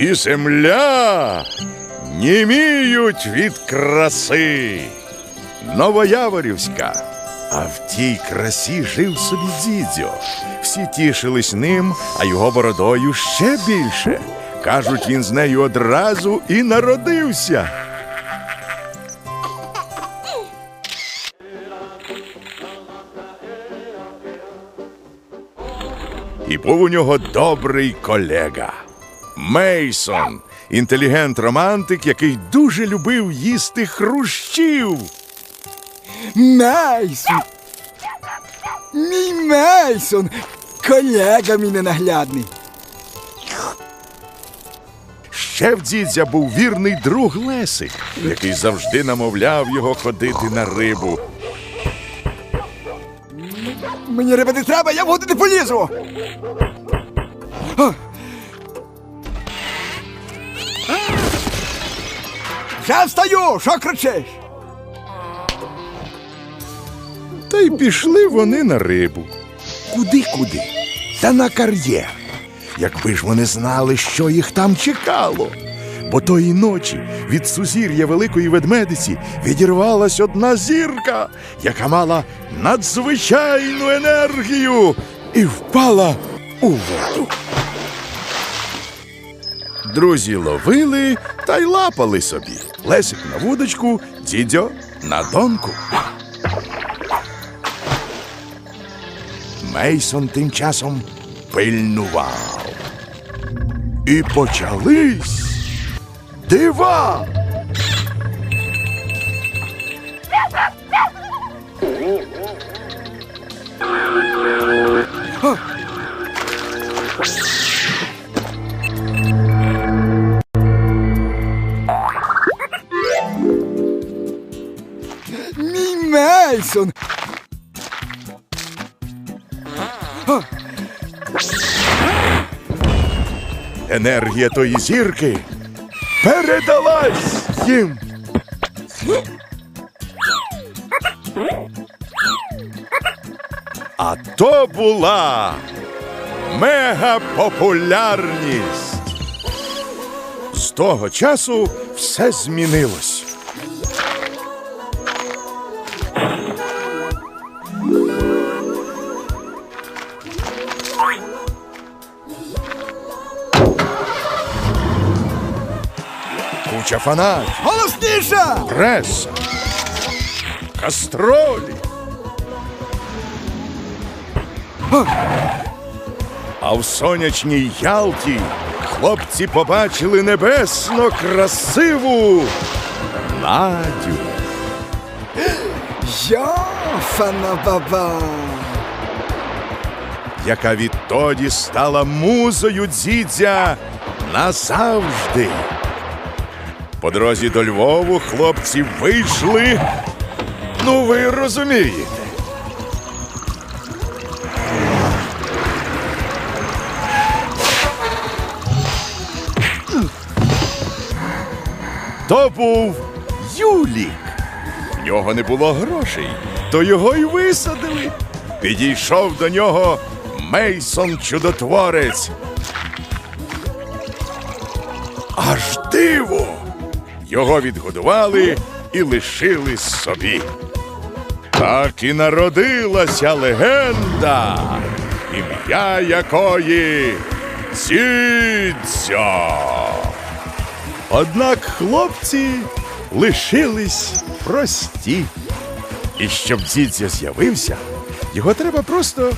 і земля німіють від краси. Новояворівська. А в тій красі жив собі дідьо. Всі тішились ним, а його бородою ще більше. Кажуть, він з нею одразу і народився. І був у нього добрий колега. Мейсон, інтелігент-романтик, який дуже любив їсти хрущів. Мейсон! Мій Мейсон! Колега мій ненаглядний. Ще в дідзя був вірний друг Лесик, який завжди намовляв його ходити на рибу. Мені риби не треба, я в воду не полізу. Вже встаю, що кричиш? Та й пішли вони на рибу. Куди-куди? Та на кар'єр. Якби ж вони знали, що їх там чекало. Бо тої ночі від сузір'я Великої ведмедиці відірвалась одна зірка, яка мала надзвичайну енергію і впала у воду. Друзі ловили та й лапали собі. Лесик на вудочку, дідьо на донку. Мейсон тим часом пильнував. І почались дива. Мій Мейсон! Енергія тої зірки передалась їм. А то була мегапопулярність. З того часу все змінилось. Куча фанатів. Голосніше! преса, кастролі. А в сонячній Ялті хлопці побачили небесно красиву Надю. Йофана баба! яка відтоді стала музою дзідзя назавжди. По дорозі до Львову хлопці вийшли. Ну, ви розумієте. То був Юлік. В нього не було грошей, то його й висадили. Підійшов до нього Мейсон чудотворець. Аж диво! Його відгодували і лишили собі. Так і народилася легенда, ім'я якої Дзідзьо. Однак хлопці лишились прості. І щоб дзідзя з'явився, його треба просто